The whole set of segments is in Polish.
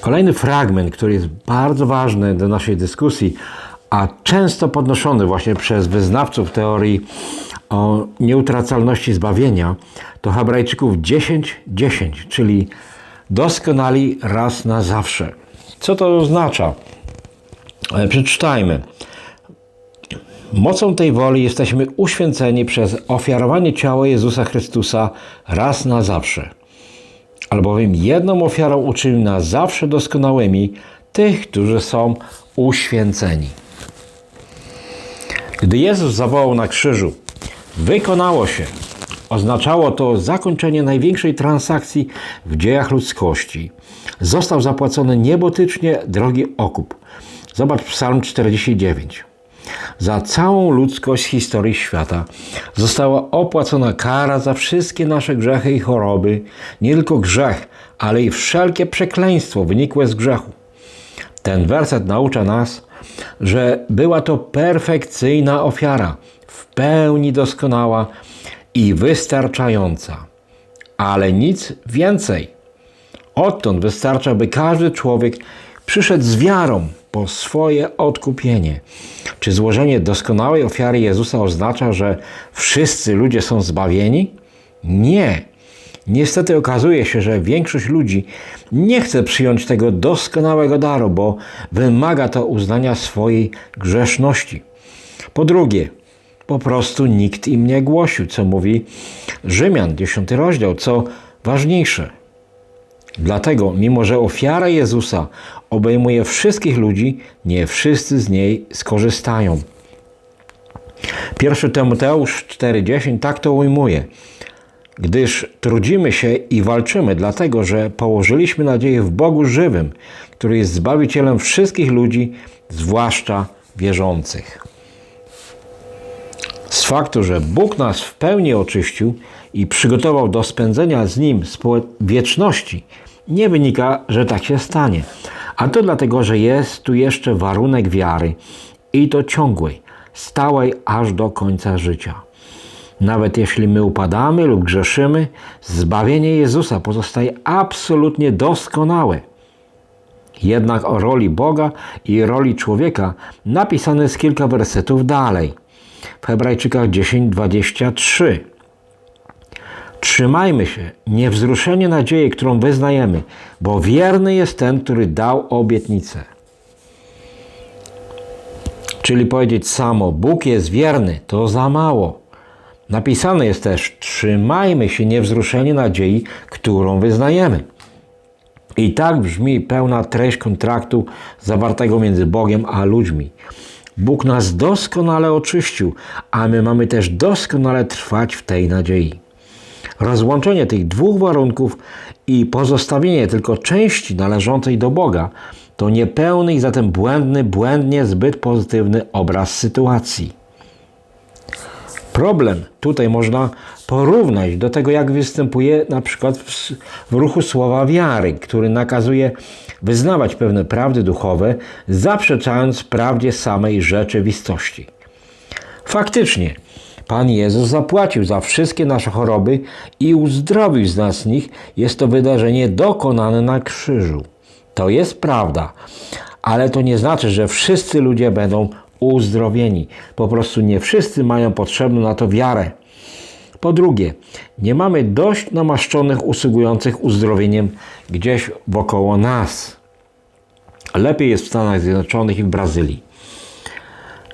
Kolejny fragment, który jest bardzo ważny do naszej dyskusji, a często podnoszony właśnie przez wyznawców teorii o nieutracalności zbawienia, to Hebrajczyków 10:10, czyli doskonali raz na zawsze. Co to oznacza? E, Przeczytajmy. Mocą tej woli jesteśmy uświęceni przez ofiarowanie ciała Jezusa Chrystusa raz na zawsze. Albowiem jedną ofiarą uczynił nas zawsze doskonałymi tych, którzy są uświęceni. Gdy Jezus zawołał na krzyżu, wykonało się. Oznaczało to zakończenie największej transakcji w dziejach ludzkości. Został zapłacony niebotycznie drogi okup. Zobacz Psalm 49. Za całą ludzkość historii świata została opłacona kara za wszystkie nasze grzechy i choroby, nie tylko grzech, ale i wszelkie przekleństwo wynikłe z grzechu. Ten werset naucza nas, że była to perfekcyjna ofiara, w pełni doskonała i wystarczająca. Ale nic więcej. Odtąd wystarcza, by każdy człowiek przyszedł z wiarą po swoje odkupienie. Czy złożenie doskonałej ofiary Jezusa oznacza, że wszyscy ludzie są zbawieni? Nie. Niestety okazuje się, że większość ludzi nie chce przyjąć tego doskonałego daru, bo wymaga to uznania swojej grzeszności. Po drugie, po prostu nikt im nie głosił, co mówi Rzymian, 10 rozdział, co ważniejsze. Dlatego, mimo że ofiara Jezusa obejmuje wszystkich ludzi, nie wszyscy z niej skorzystają. 1 Tymoteusz 4:10 tak to ujmuje. Gdyż trudzimy się i walczymy, dlatego że położyliśmy nadzieję w Bogu żywym, który jest zbawicielem wszystkich ludzi, zwłaszcza wierzących. Faktu, że Bóg nas w pełni oczyścił i przygotował do spędzenia z Nim wieczności, nie wynika, że tak się stanie. A to dlatego, że jest tu jeszcze warunek wiary i to ciągłej, stałej aż do końca życia. Nawet jeśli my upadamy lub grzeszymy, zbawienie Jezusa pozostaje absolutnie doskonałe. Jednak o roli Boga i roli człowieka napisane jest kilka wersetów dalej. W Hebrajczykach 10:23. Trzymajmy się, niewzruszenie nadziei, którą wyznajemy, bo wierny jest ten, który dał obietnicę. Czyli powiedzieć samo, Bóg jest wierny, to za mało. Napisane jest też, trzymajmy się niewzruszenie nadziei, którą wyznajemy. I tak brzmi pełna treść kontraktu zawartego między Bogiem a ludźmi. Bóg nas doskonale oczyścił, a my mamy też doskonale trwać w tej nadziei. Rozłączenie tych dwóch warunków i pozostawienie tylko części należącej do Boga to niepełny i zatem błędny, błędnie zbyt pozytywny obraz sytuacji. Problem tutaj można porównać do tego, jak występuje na przykład w, w ruchu słowa wiary, który nakazuje wyznawać pewne prawdy duchowe, zaprzeczając prawdzie samej rzeczywistości. Faktycznie, Pan Jezus zapłacił za wszystkie nasze choroby i uzdrowił z nas nich. Jest to wydarzenie dokonane na krzyżu. To jest prawda, ale to nie znaczy, że wszyscy ludzie będą uzdrowieni. Po prostu nie wszyscy mają potrzebną na to wiarę. Po drugie, nie mamy dość namaszczonych usługujących uzdrowieniem gdzieś wokoło nas. Lepiej jest w Stanach Zjednoczonych i w Brazylii.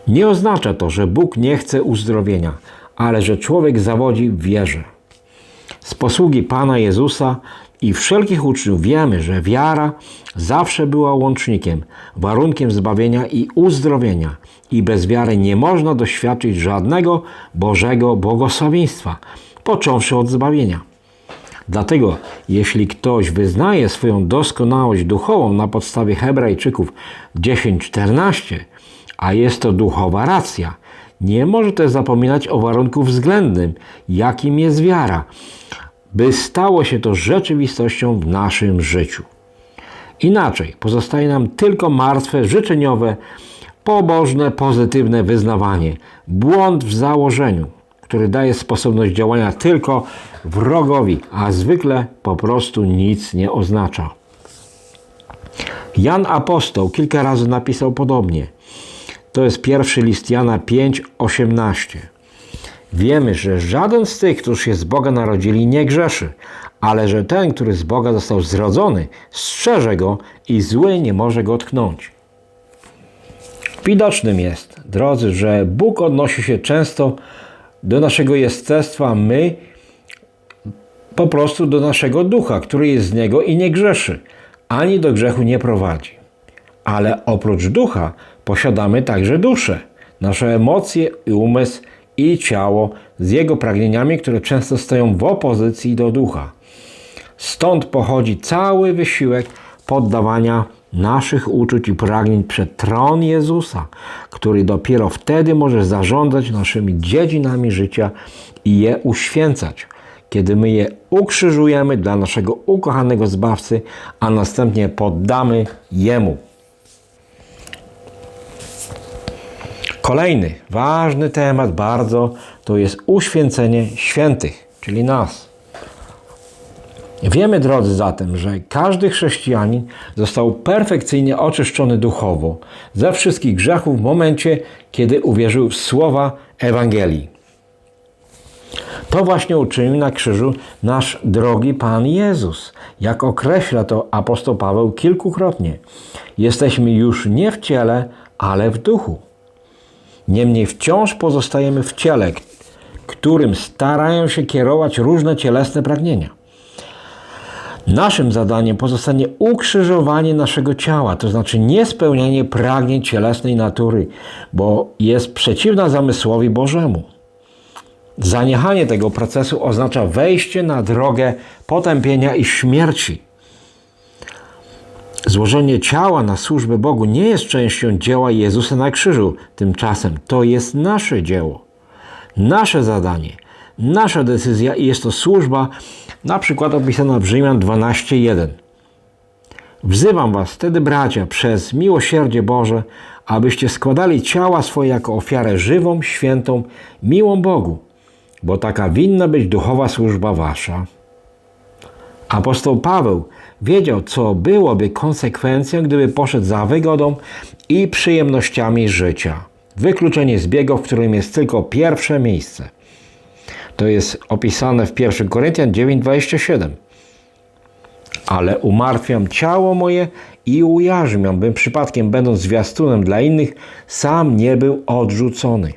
Nie oznacza to, że Bóg nie chce uzdrowienia, ale że człowiek zawodzi w wierze. Z posługi Pana Jezusa i wszelkich uczniów wiemy, że wiara zawsze była łącznikiem, warunkiem zbawienia i uzdrowienia, i bez wiary nie można doświadczyć żadnego Bożego błogosławieństwa, począwszy od zbawienia. Dlatego, jeśli ktoś wyznaje swoją doskonałość duchową na podstawie Hebrajczyków 10:14, a jest to duchowa racja, nie może też zapominać o warunku względnym, jakim jest wiara, by stało się to rzeczywistością w naszym życiu. Inaczej pozostaje nam tylko martwe, życzeniowe, pobożne, pozytywne wyznawanie. Błąd w założeniu, który daje sposobność działania tylko wrogowi, a zwykle po prostu nic nie oznacza. Jan Apostoł kilka razy napisał podobnie. To jest pierwszy list Jana 5:18. Wiemy, że żaden z tych, którzy się z Boga narodzili, nie grzeszy, ale że ten, który z Boga został zrodzony, strzeże go i zły nie może go tknąć. Widocznym jest, drodzy, że Bóg odnosi się często do naszego jestestwa, my po prostu do naszego ducha, który jest z niego i nie grzeszy, ani do grzechu nie prowadzi. Ale oprócz ducha posiadamy także duszę, nasze emocje i umysł i ciało z jego pragnieniami, które często stoją w opozycji do ducha. Stąd pochodzi cały wysiłek poddawania naszych uczuć i pragnień przed tron Jezusa, który dopiero wtedy może zarządzać naszymi dziedzinami życia i je uświęcać, kiedy my je ukrzyżujemy dla naszego ukochanego Zbawcy, a następnie poddamy Jemu. Kolejny ważny temat bardzo to jest uświęcenie świętych, czyli nas. Wiemy, drodzy, zatem, że każdy chrześcijanin został perfekcyjnie oczyszczony duchowo ze wszystkich grzechów w momencie, kiedy uwierzył w słowa Ewangelii. To właśnie uczynił na krzyżu nasz drogi Pan Jezus, jak określa to apostoł Paweł kilkukrotnie. Jesteśmy już nie w ciele, ale w duchu. Niemniej wciąż pozostajemy w ciele, którym starają się kierować różne cielesne pragnienia. Naszym zadaniem pozostanie ukrzyżowanie naszego ciała, to znaczy niespełnianie pragnień cielesnej natury, bo jest przeciwna zamysłowi Bożemu. Zaniechanie tego procesu oznacza wejście na drogę potępienia i śmierci. Złożenie ciała na służbę Bogu nie jest częścią dzieła Jezusa na krzyżu. Tymczasem to jest nasze dzieło, nasze zadanie, nasza decyzja i jest to służba, na przykład opisana w Rzymian 12:1. Wzywam was wtedy, bracia, przez miłosierdzie Boże, abyście składali ciała swoje jako ofiarę żywą, świętą, miłą Bogu, bo taka winna być duchowa służba wasza. Apostoł Paweł wiedział, co byłoby konsekwencją, gdyby poszedł za wygodą i przyjemnościami życia. Wykluczenie z w którym jest tylko pierwsze miejsce. To jest opisane w 1 Koryntian 9:27. Ale umartwiam ciało moje i ujarzmiam, bym przypadkiem będąc zwiastunem dla innych, sam nie był odrzucony.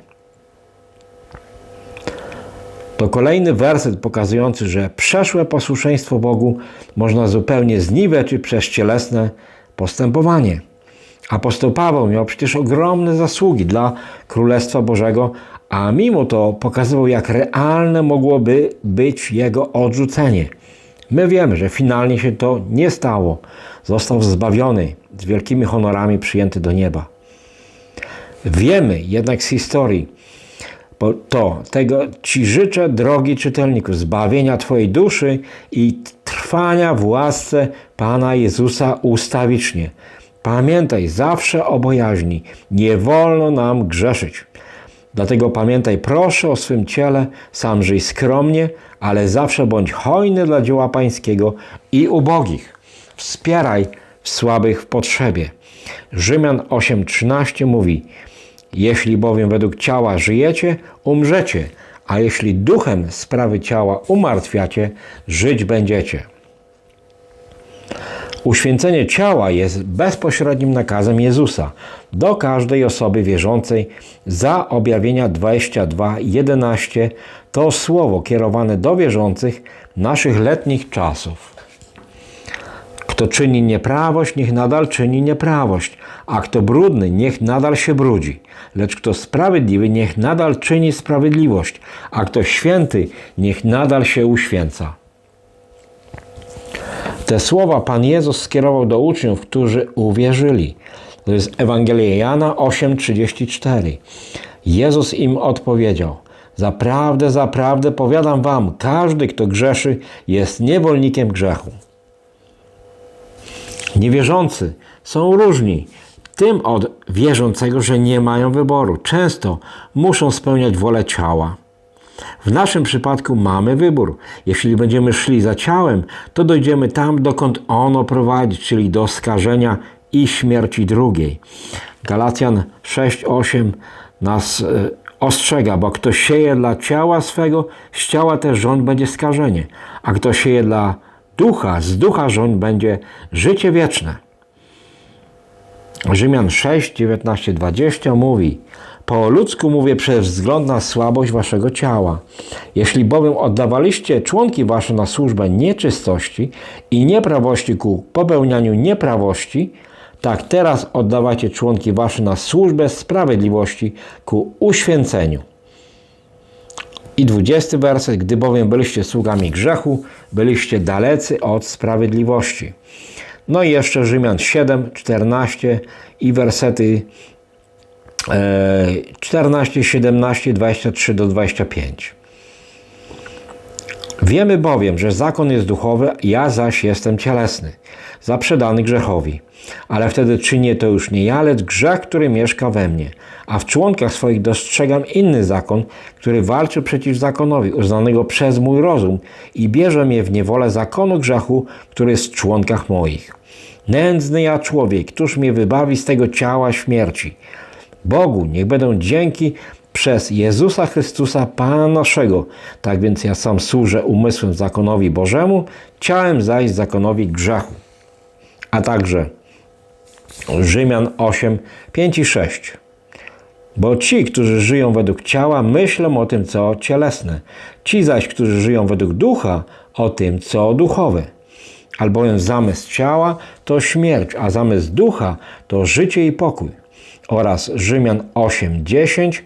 To kolejny werset pokazujący, że przeszłe posłuszeństwo Bogu można zupełnie zniweczyć przez cielesne postępowanie. Apostoł Paweł miał przecież ogromne zasługi dla Królestwa Bożego, a mimo to pokazywał, jak realne mogłoby być jego odrzucenie. My wiemy, że finalnie się to nie stało. Został zbawiony, z wielkimi honorami przyjęty do nieba. Wiemy jednak z historii, bo to tego Ci życzę, drogi czytelniku, zbawienia Twojej duszy i trwania w łasce Pana Jezusa ustawicznie. Pamiętaj zawsze o bojaźni. Nie wolno nam grzeszyć. Dlatego pamiętaj proszę o swym ciele, sam żyj skromnie, ale zawsze bądź hojny dla dzieła pańskiego i ubogich. Wspieraj słabych w potrzebie. Rzymian 8:13 mówi: Jeśli bowiem według ciała żyjecie, umrzecie, a jeśli duchem sprawy ciała umartwiacie, żyć będziecie. Uświęcenie ciała jest bezpośrednim nakazem Jezusa do każdej osoby wierzącej za objawienia 22:11 to słowo kierowane do wierzących naszych letnich czasów. Kto czyni nieprawość, niech nadal czyni nieprawość, a kto brudny, niech nadal się brudzi. Lecz kto sprawiedliwy, niech nadal czyni sprawiedliwość, a kto święty, niech nadal się uświęca. Te słowa Pan Jezus skierował do uczniów, którzy uwierzyli. To jest Ewangelia Jana 8:34. Jezus im odpowiedział: Zaprawdę, zaprawdę powiadam wam, każdy, kto grzeszy, jest niewolnikiem grzechu. Niewierzący są różni, tym od wierzącego, że nie mają wyboru. Często muszą spełniać wolę ciała. W naszym przypadku mamy wybór. Jeśli będziemy szli za ciałem, to dojdziemy tam, dokąd ono prowadzi, czyli do skażenia i śmierci drugiej. Galacjan 6:8 nas e, ostrzega, bo kto sieje dla ciała swego, z ciała też rząd będzie skażenie, a kto sieje dla ducha, z ducha rząd będzie życie wieczne. Rzymian 6, 19, 20 mówi Po ludzku mówię przez wzgląd na słabość waszego ciała. Jeśli bowiem oddawaliście członki wasze na służbę nieczystości i nieprawości ku popełnianiu nieprawości, tak teraz oddawajcie członki wasze na służbę sprawiedliwości ku uświęceniu. I dwudziesty werset, gdy bowiem byliście sługami grzechu, byliście dalecy od sprawiedliwości. No i jeszcze Rzymian 7, 14 i wersety 14, 17, 23 do 25. Wiemy bowiem, że zakon jest duchowy, ja zaś jestem cielesny, zaprzedany grzechowi. Ale wtedy czynię to już nie ja, lecz grzech, który mieszka we mnie. A w członkach swoich dostrzegam inny zakon, który walczy przeciw zakonowi, uznanego przez mój rozum i bierze mnie w niewolę zakonu grzechu, który jest w członkach moich. Nędzny ja człowiek, któż mnie wybawi z tego ciała śmierci? Bogu niech będą dzięki przez Jezusa Chrystusa, Pana naszego. Tak więc ja sam służę umysłem zakonowi Bożemu, ciałem zaś zakonowi grzechu. A także Rzymian 8, 5 i 6. Bo ci, którzy żyją według ciała, myślą o tym, co cielesne. Ci zaś, którzy żyją według ducha, o tym, co duchowe. Albowiem zamysł ciała to śmierć, a zamysł ducha to życie i pokój. Oraz Rzymian 8, 10.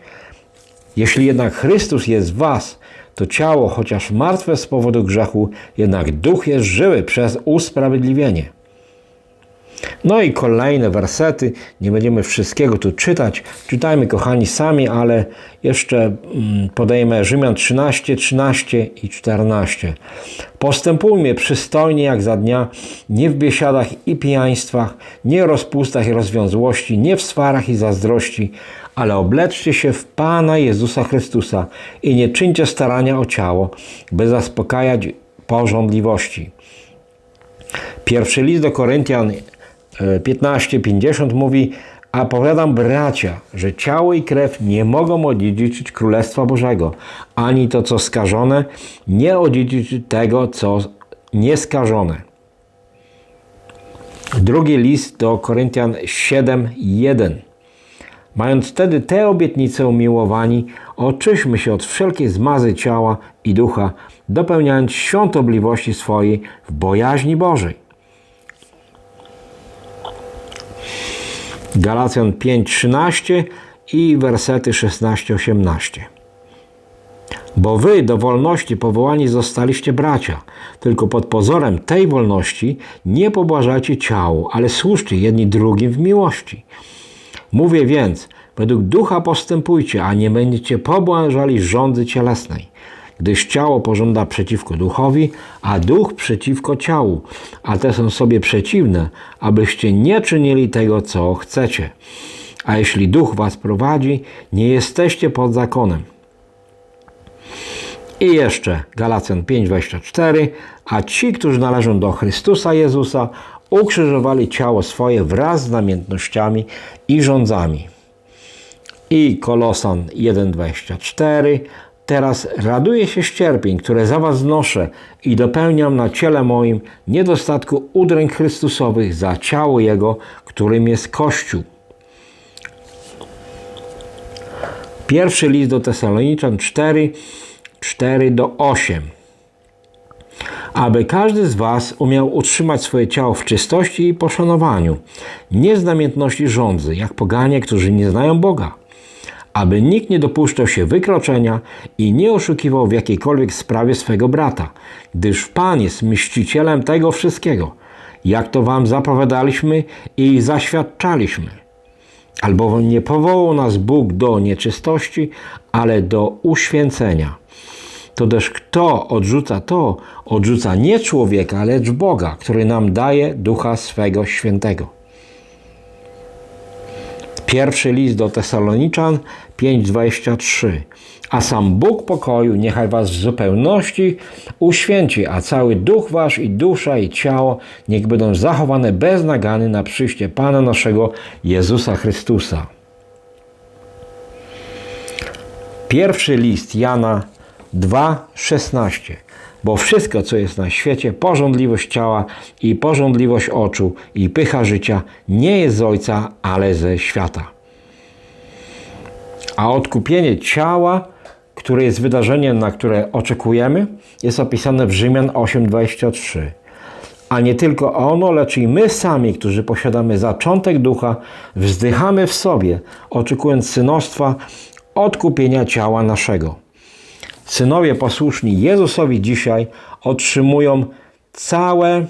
Jeśli jednak Chrystus jest w was, to ciało, chociaż martwe z powodu grzechu, jednak duch jest żyły przez usprawiedliwienie. No i kolejne wersety, nie będziemy wszystkiego tu czytać, czytajmy kochani sami, ale jeszcze mm, podejmę Rzymian 13, 13 i 14. Postępujmy przystojnie jak za dnia, nie w biesiadach i pijaństwach, nie w rozpustach i rozwiązłości, nie w swarach i zazdrości, ale obleczcie się w Pana Jezusa Chrystusa i nie czyńcie starania o ciało, by zaspokajać porządliwości. Pierwszy list do Koryntian 15:50 mówi: A powiadam bracia, że ciało i krew nie mogą odziedziczyć Królestwa Bożego, ani to, co skażone, nie odziedziczy tego, co nieskażone. Drugi list do Koryntian 7:1. Mając wtedy te obietnice umiłowani, oczyśmy się od wszelkiej zmazy ciała i ducha, dopełniając świątobliwości swojej w bojaźni Bożej. Galacjan 5:13 i wersety 16-18. Bo wy do wolności powołani zostaliście bracia, tylko pod pozorem tej wolności nie pobłażajcie ciału, ale służcie jedni drugim w miłości. Mówię więc, według ducha postępujcie, a nie będziecie pobłażali rządzy cielesnej gdyż ciało pożąda przeciwko duchowi, a duch przeciwko ciału, a te są sobie przeciwne, abyście nie czynili tego, co chcecie. A jeśli duch was prowadzi, nie jesteście pod zakonem. I jeszcze Galacjan 5:24, a ci, którzy należą do Chrystusa Jezusa, ukrzyżowali ciało swoje wraz z namiętnościami i rządzami. I Kolosan 1:24, Teraz raduję się z cierpień, które za was znoszę i dopełniam na ciele moim niedostatku udręk Chrystusowych za ciało Jego, którym jest Kościół. Pierwszy list do Tesaloniczan 4, 4 do 8. Aby każdy z Was umiał utrzymać swoje ciało w czystości i poszanowaniu, nie z namiętności rządzy, jak poganie, którzy nie znają Boga aby nikt nie dopuszczał się wykroczenia i nie oszukiwał w jakiejkolwiek sprawie swego brata, gdyż Pan jest mścicielem tego wszystkiego, jak to wam zapowiadaliśmy i zaświadczaliśmy. Albowiem nie powołał nas Bóg do nieczystości, ale do uświęcenia. To też kto odrzuca to, odrzuca nie człowieka, lecz Boga, który nam daje ducha swego świętego. Pierwszy list do Tesaloniczan 5:23. A sam Bóg pokoju niechaj was w zupełności uświęci, a cały duch wasz i dusza i ciało niech będą zachowane bez nagany na przyjście Pana naszego Jezusa Chrystusa. Pierwszy list Jana 2:16. Bo wszystko, co jest na świecie, porządliwość ciała i porządliwość oczu i pycha życia, nie jest z Ojca, ale ze świata. A odkupienie ciała, które jest wydarzeniem, na które oczekujemy, jest opisane w Rzymian 8:23. A nie tylko ono, lecz i my sami, którzy posiadamy zaczątek ducha, wzdychamy w sobie, oczekując synostwa, odkupienia ciała naszego. Synowie posłuszni Jezusowi dzisiaj otrzymują całe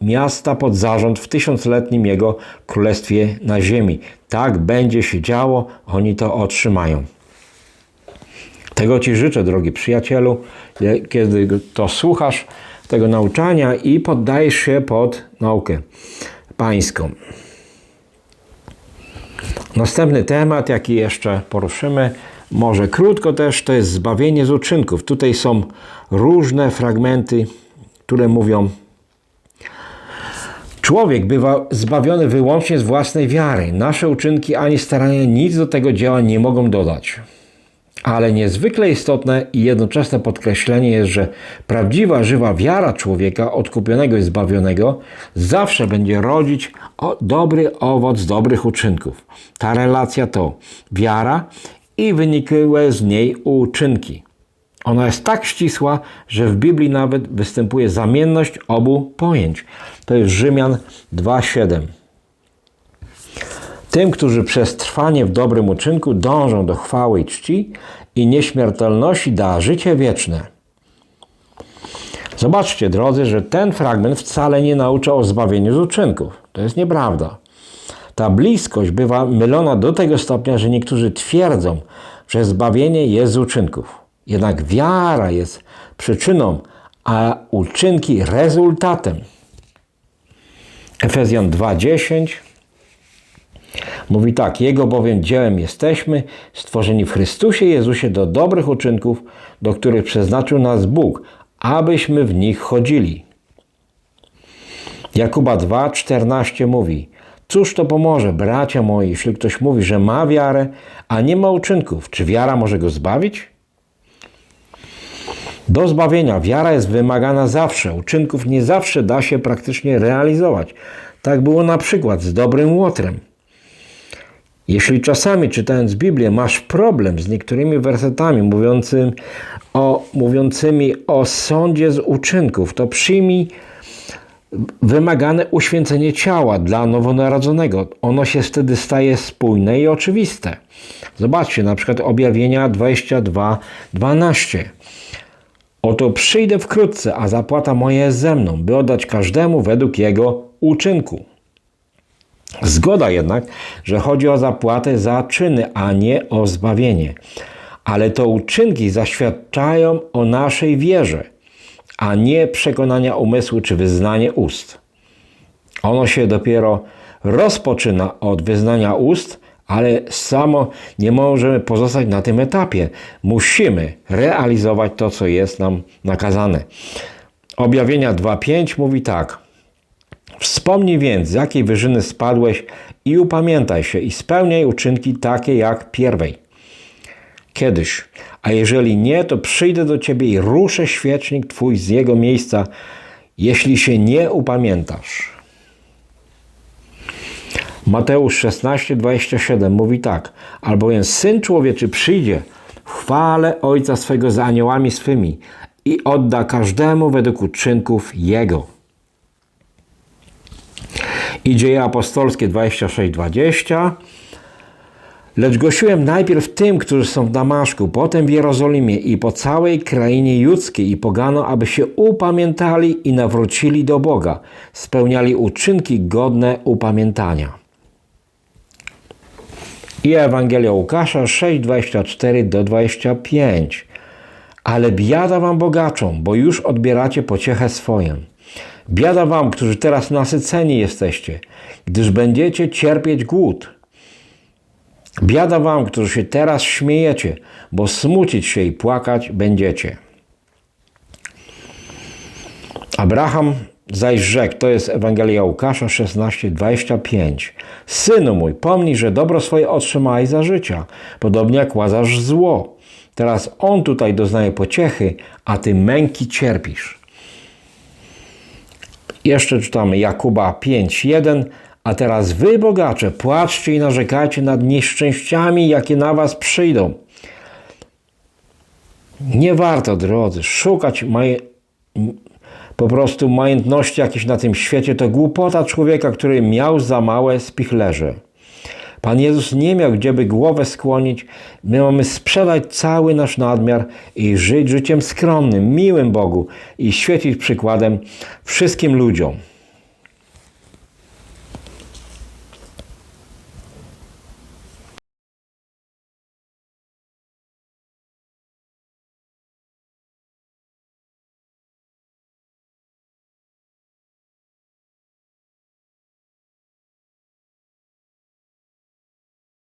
miasta pod zarząd w tysiącletnim Jego królestwie na ziemi. Tak będzie się działo, oni to otrzymają. Tego Ci życzę, drogi przyjacielu, kiedy to słuchasz tego nauczania i poddajesz się pod naukę pańską. Następny temat, jaki jeszcze poruszymy, może krótko też, to jest zbawienie z uczynków. Tutaj są różne fragmenty, które mówią, Człowiek bywa zbawiony wyłącznie z własnej wiary. Nasze uczynki ani starania nic do tego dzieła nie mogą dodać. Ale niezwykle istotne i jednoczesne podkreślenie jest, że prawdziwa, żywa wiara człowieka odkupionego i zbawionego zawsze będzie rodzić dobry owoc dobrych uczynków. Ta relacja to wiara i wynikłe z niej uczynki. Ona jest tak ścisła, że w Biblii nawet występuje zamienność obu pojęć. To jest Rzymian 2:7. Tym, którzy przez trwanie w dobrym uczynku dążą do chwały i czci i nieśmiertelności da życie wieczne. Zobaczcie, drodzy, że ten fragment wcale nie naucza o zbawieniu z uczynków. To jest nieprawda. Ta bliskość bywa mylona do tego stopnia, że niektórzy twierdzą, że zbawienie jest z uczynków. Jednak wiara jest przyczyną, a uczynki rezultatem. Efezjan 2:10 mówi tak: Jego bowiem dziełem jesteśmy, stworzeni w Chrystusie Jezusie do dobrych uczynków, do których przeznaczył nas Bóg, abyśmy w nich chodzili. Jakuba 2:14 mówi: Cóż to pomoże, bracia moi, jeśli ktoś mówi, że ma wiarę, a nie ma uczynków? Czy wiara może go zbawić? Do zbawienia wiara jest wymagana zawsze. Uczynków nie zawsze da się praktycznie realizować. Tak było na przykład z dobrym łotrem. Jeśli czasami czytając Biblię masz problem z niektórymi wersetami mówiącymi o, mówiącymi o sądzie z uczynków, to przyjmij wymagane uświęcenie ciała dla nowonarodzonego. Ono się wtedy staje spójne i oczywiste. Zobaczcie, na przykład objawienia 22, 12. Oto przyjdę wkrótce, a zapłata moja jest ze mną, by oddać każdemu według jego uczynku. Zgoda jednak, że chodzi o zapłatę za czyny, a nie o zbawienie. Ale to uczynki zaświadczają o naszej wierze a nie przekonania umysłu czy wyznanie ust. Ono się dopiero rozpoczyna od wyznania ust, ale samo nie możemy pozostać na tym etapie. Musimy realizować to, co jest nam nakazane. Objawienia 2.5 mówi tak. Wspomnij więc, z jakiej wyżyny spadłeś i upamiętaj się i spełniaj uczynki takie jak pierwej. Kiedyś a jeżeli nie, to przyjdę do ciebie i ruszę świecznik twój z jego miejsca, jeśli się nie upamiętasz. Mateusz 16, 27 mówi tak: Albowiem syn człowieczy przyjdzie w chwale Ojca swego z aniołami swymi i odda każdemu według uczynków jego. I dzieje apostolskie 26, 20. Lecz głosiłem najpierw tym, którzy są w Damaszku, potem w Jerozolimie i po całej krainie judzkiej i pogano, aby się upamiętali i nawrócili do Boga, spełniali uczynki godne upamiętania. I Ewangelia Łukasza 6, 24 do 25. Ale biada wam bogaczom, bo już odbieracie pociechę swoją. Biada wam, którzy teraz nasyceni jesteście, gdyż będziecie cierpieć głód Biada wam, którzy się teraz śmiejecie, bo smucić się i płakać będziecie. Abraham zaś rzekł, to jest Ewangelia Łukasza 16, 25. Synu mój, pomnij, że dobro swoje otrzymałeś za życia, podobnie jak łazasz zło. Teraz on tutaj doznaje pociechy, a ty męki cierpisz. Jeszcze czytamy Jakuba 5:1. A teraz wy, bogacze, płaczcie i narzekajcie nad nieszczęściami, jakie na was przyjdą. Nie warto, drodzy, szukać maje... po prostu majątności jakieś na tym świecie. To głupota człowieka, który miał za małe spichlerze. Pan Jezus nie miał gdzieby głowę skłonić. My mamy sprzedać cały nasz nadmiar i żyć życiem skromnym, miłym Bogu i świecić przykładem wszystkim ludziom.